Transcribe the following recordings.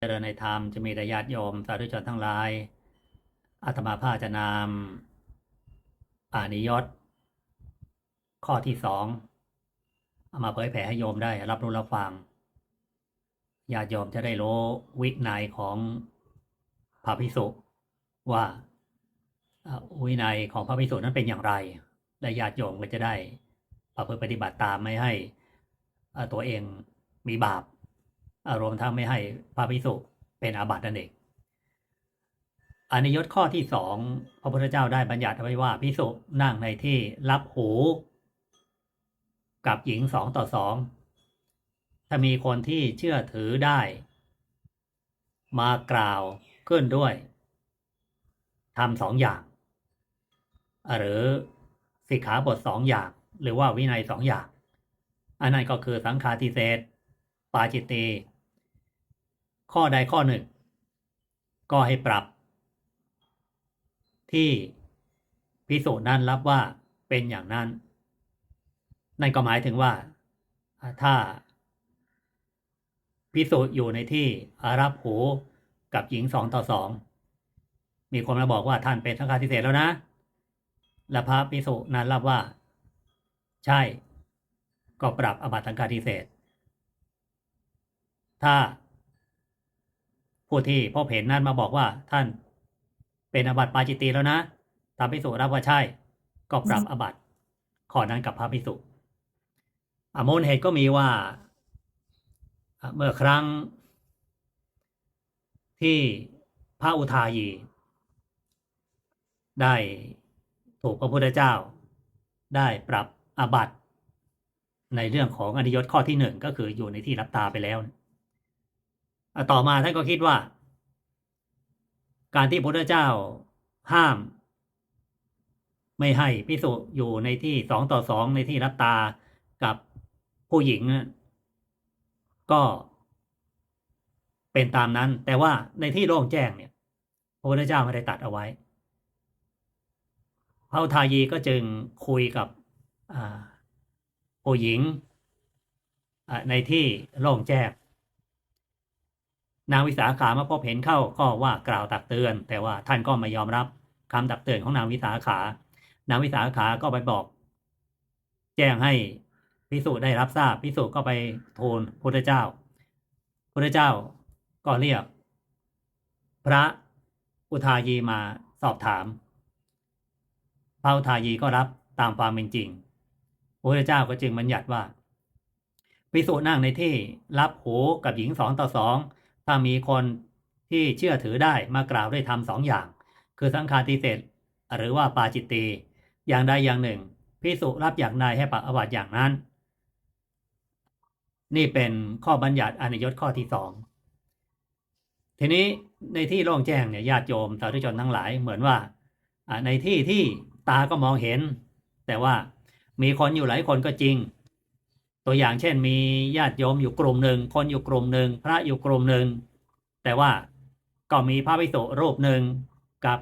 เจริญในธรรมจะมีญาติโยมสาธุชนทั้งหลายอาตมาภาจะนำอานิยตข้อที่สองเอามาเผยแผ่ให้โยมได้รับรู้รับฟังญาติโยมจะได้รู้วินัยของพระภิกษุว่าอวินัยของพระภิกษุนั้นเป็นอย่างไร และญาติโยมก็จะได้ประพฤติปฏิบัติตามไม่ให้ตัวเองมีบาป รวมทั้งไม่ให้พระภิกษุเป็นอาบัตินั่นเองอนิยตข้อที่สองพระพุทธเจ้าได้บัญญัติไว้ว่าภิกษุนั่งในที่รับหู กับหญิงสองต่อสองถ้ามีคนที่เชื่อถือได้ มากล่าวขึ้นด้วยทำสองอย่าง หรือสิกขาบทสองอย่าง หรือว่าวินัยสองอย่าง อันนั้นก็คือสังฆาทิเศษ ปาจิตตีข้อใดข้อหนึ่ง ก็ให้ปรับ ที่พิสูจน์นั้นรับว่าเป็นอย่างนั้น นั่นก็หมายถึงว่า ถ้าพิสูจน์อยู่ในที่อารับหูกับหญิงสองต่อสองมีคนมาบอกว่าท่านเป็นสังฆาทิเศษแล้วนะและพระพิสุนั้นรับว่า ใช่ ก็ปรับอบัตสังฆาทิเศษ ถ้า ผู้ที่พบเห็นนั้นมาบอกว่าท่านเป็นอบัติปาจิตตีแล้วนะพระพิสุรับว่าใช่ ก็ปรับอบัติข้อนั้นกับพระพิสุอมูลเหตุก็มีว่า เมื่อครั้งที่พระอุทายี ได้ถูกพระพุทธเจ้า ได้ปรับอาบัติในเรื่องของอนิยตข้อที่หนึ่งก็คืออยู่ในที่รับตาไปแล้วอะ ต่อมาท่านก็คิดว่า การที่พระพุทธเจ้าห้าม ไม่ให้พิสุอยู่ในที่สองต่อสองในที่รับตากับผู้หญิง ก็เป็นตามนั้น แต่ว่าในที่โล่งแจ้งเนี่ยพระพุทธเจ้าไม่ได้ตัดเอาไว้พระทายีก็จึงคุยกับผู้หญิงในที่โล่งแจ้ง นางวิสาขามาพบเห็นเข้าก็ว่ากล่าวตักเตือน แต่ว่าท่านก็ไม่ยอมรับคำตักเตือนของนางวิสาขา นางวิสาขาก็ไปบอก แจ้งให้พิสุได้รับทราบพิสุก็ไปทูลพุทธเจ้า พุทธเจ้าก็เรียก พระอุทายีมาสอบถาม พระอุทายีก็รับตามความเป็นจริงพระพุทธเจ้าก็จึงบัญญัติว่าพิสุนั่งในที่รับหูกับหญิงสองต่อสอง ถ้ามีคนที่เชื่อถือได้มากล่าวด้วยธรรมสองอย่าง คือสังฆาทิเศษหรือว่าปาจิตตีอย่างใดอย่างหนึ่งพิสุรับอย่างใดให้ปะอวัตอย่างนั้น นี่เป็นข้อบัญญัติอนิยตข้อที่สองทีนี้ในที่โล่งแจ้งเนี่ยญาติโยมสาธุชนทั้งหลายเหมือนว่าในที่ที่ตาก็มองเห็น แต่ว่ามีคนอยู่หลายคนก็จริง ตัวอย่างเช่นมีญาติโยมอยู่กลุ่มหนึ่งคนอยู่กลุ่มหนึ่งพระอยู่กลุ่มหนึ่งแต่ว่าก็มีพระภิกษุรูปหนึ่งกับ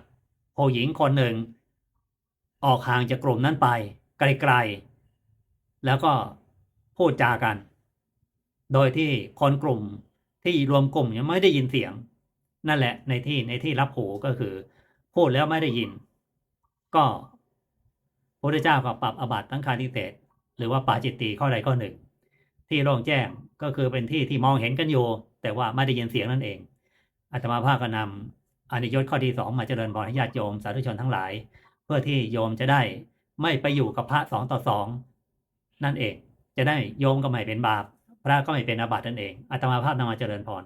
ผู้หญิงคนหนึ่ง ออกห่างจากกลุ่มนั้นไป ไกลๆ แล้วก็พูดจากัน โดยที่คนกลุ่มที่รวมกลุ่มยังไม่ได้ยินเสียง นั่นแหละในที่ในที่รับหูก็คือ พูดแล้วไม่ได้ยิน ก็พระพุทธเจ้าก็ปรับอบัตทั้งคาทิเศษ หรือว่าปาจิตตีข้อใดข้อหนึ่ง ที่โล่งแจ้งก็คือเป็นที่ที่มองเห็นกันอยู่ แต่ว่าไม่ได้ยินเสียงนั่นเองอาตมาภาพก็นำอนิยตข้อที่สองมาเจริญพรให้ญาติโยมสาธุชนทั้งหลาย เพื่อที่โยมจะได้ไม่ไปอยู่กับพระสองต่อสองนั่นเอง จะได้โยมก็ไม่เป็นบาป พระก็ไม่เป็นอาบัตินั่นเองอาตมาภาพนำมาเจริญพร